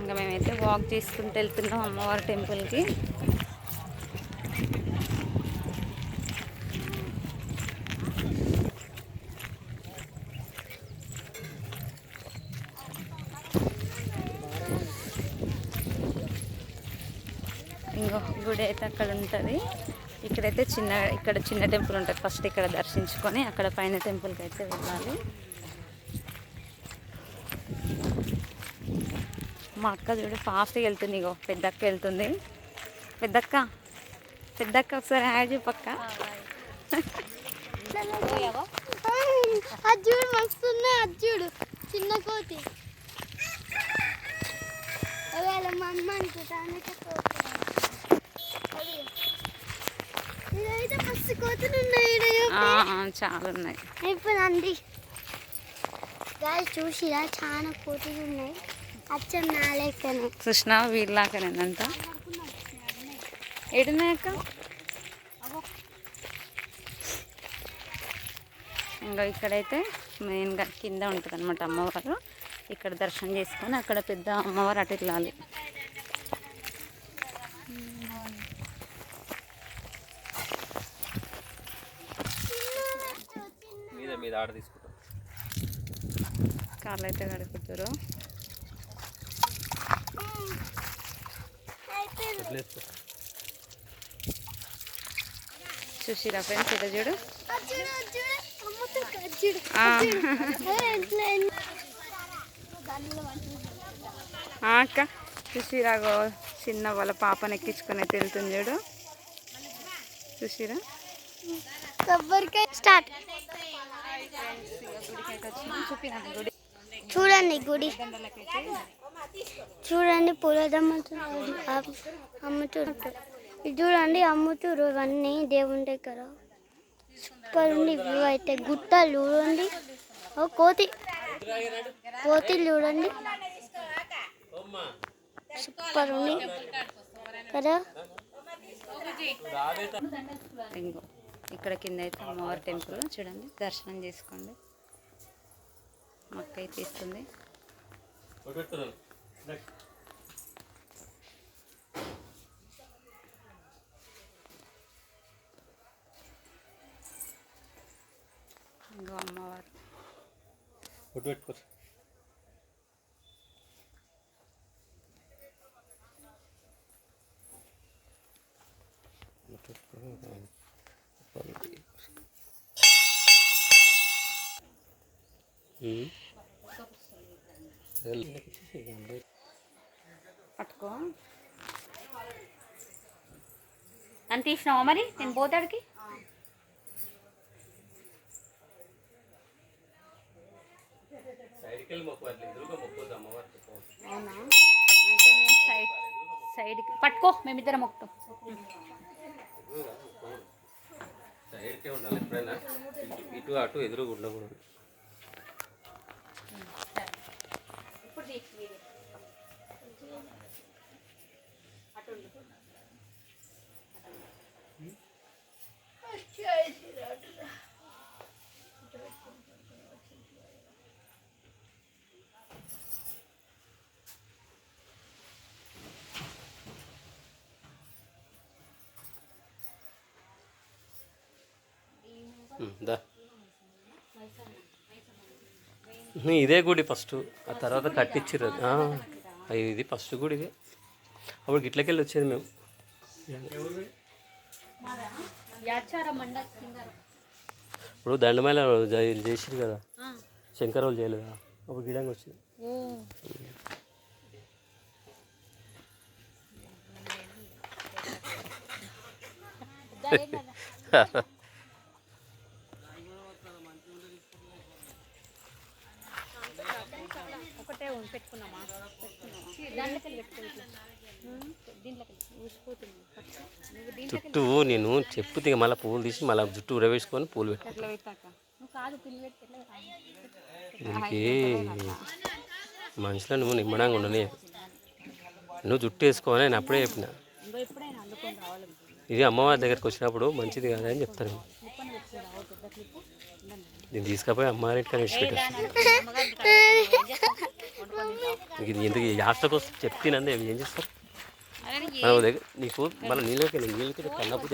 ఇంకా మేమైతే వాక్ చేసుకుంటూ వెళ్తున్నాం అమ్మవారి టెంపుల్కి ఇంకో గుడి అయితే అక్కడ ఉంటుంది. ఇక్కడైతే చిన్న ఇక్కడ చిన్న టెంపుల్ ఉంటుంది. ఫస్ట్ ఇక్కడ దర్శించుకొని అక్కడ పైన టెంపుల్కి అయితే వెళ్ళాలి. మా అక్క చూడు ఫాస్ట్గా వెళ్తుంది ఇగో పెద్దక్క వెళ్తుంది. పెద్దక్క పెద్దక్క ఒకసారి హాయ్ చెప్పక్క. అజ్జుడు మస్తున్నాయి అజ్జుడు చిన్న కోతి. ఒకవేళ మా అమ్మ అనుకుంటాను ఇదైతే మస్తు కోతులు ఉన్నాయి చాలా ఉన్నాయి ఇప్పుడు అండి చూసిరా చాలా కోతులు ఉన్నాయి కృష్ణ వీళ్ళలాకనేనంట ఏడున్నాయక్క ఇంకా ఇక్కడైతే మెయిన్గా కింద ఉంటుంది అనమాట అమ్మవారు. ఇక్కడ దర్శనం చేసుకొని అక్కడ పెద్ద అమ్మవారు అటు వెళ్ళాలి మీద మీద ఆడ తీసుకుంటాం. కార్లు అయితే కడుపుతారు వదిలేసుకో. చూసిరా ఫ్రెండ్స్ ఇట చూడు. అక్క చూసిరాగో చిన్న వాళ్ళ పాపను ఎక్కించుకొని అయితే వెళ్తుంది చూడు. చూసిరా? కొబ్బరికాయ స్టార్ట్ చూడండి గుడి. చూడండి పూలదమ్మతో అమ్ముతుంటారు ఇది చూడండి అమ్ముతురు ఇవన్నీ దేవుని దగ్గర. సూపర్ ఉంది వ్యూ అయితే. గుట్టలు చూడండి. ఓ కోతి. కోతి చూడండి. సూపర్ ఉంది. కదా? ఇంకో ఇక్కడ కింద అయితే అమ్మవారి టెంపుల్. చూడండి దర్శనం చేసుకోండి. మా అక్క అయితే ఇస్తుంది. ఇంకో అమ్మవారు ఫోటో పెట్టుకో ఉమ్. పట్టుకో. నన్ను తీసినావా మరి? నేను పోతాడికి? అవునా? అయితే నేను సైడ్ సైడ్కి పట్టుకో మేమిద్దరం ఒకటం సైడ్కే ఉండాలి ఎప్పుడైనా. ఇటు- ఇటు అటు ఎదురుగా ఉండకూడదు. దా. ఇదే గుడి ఫస్ట్. ఆ తర్వాత కట్టించారు ఇది ఫస్ట్ గుడి ఇదే అప్పుడు గిట్లకెళ్ళి వచ్చేది మేము. ఇప్పుడు దండమైన చేసిరు కదా. శంకరావులు చేయలేదా? అప్పుడు గిడంగా వచ్చింది. ఒకటే పెట్టుకున్నామా? చుట్టూ నేను చెప్పుతే మళ్ళీ పువ్వులు తీసి మళ్ళీ జుట్టు ఉరవేసుకొని పూలు పెట్టాక దీనికి మనుషులను నువ్వు నిమ్మడంగా ఉండని నువ్వు జుట్టు వేసుకోవాలి నేను అప్పుడే చెప్పిన. ఇది అమ్మవారి దగ్గరికి వచ్చినప్పుడు మంచిది కదా అని చెప్తాను. దీన్ని తీసుకపోయి అమ్మవారి విడిచిపెట్టాను ఇది ఎందుకు యాస్టకు వస్తే చెప్తినందే ఏం చేస్తారు నీకు మన నీళ్ళకి నీళ్ళకి కన్నప్పుడు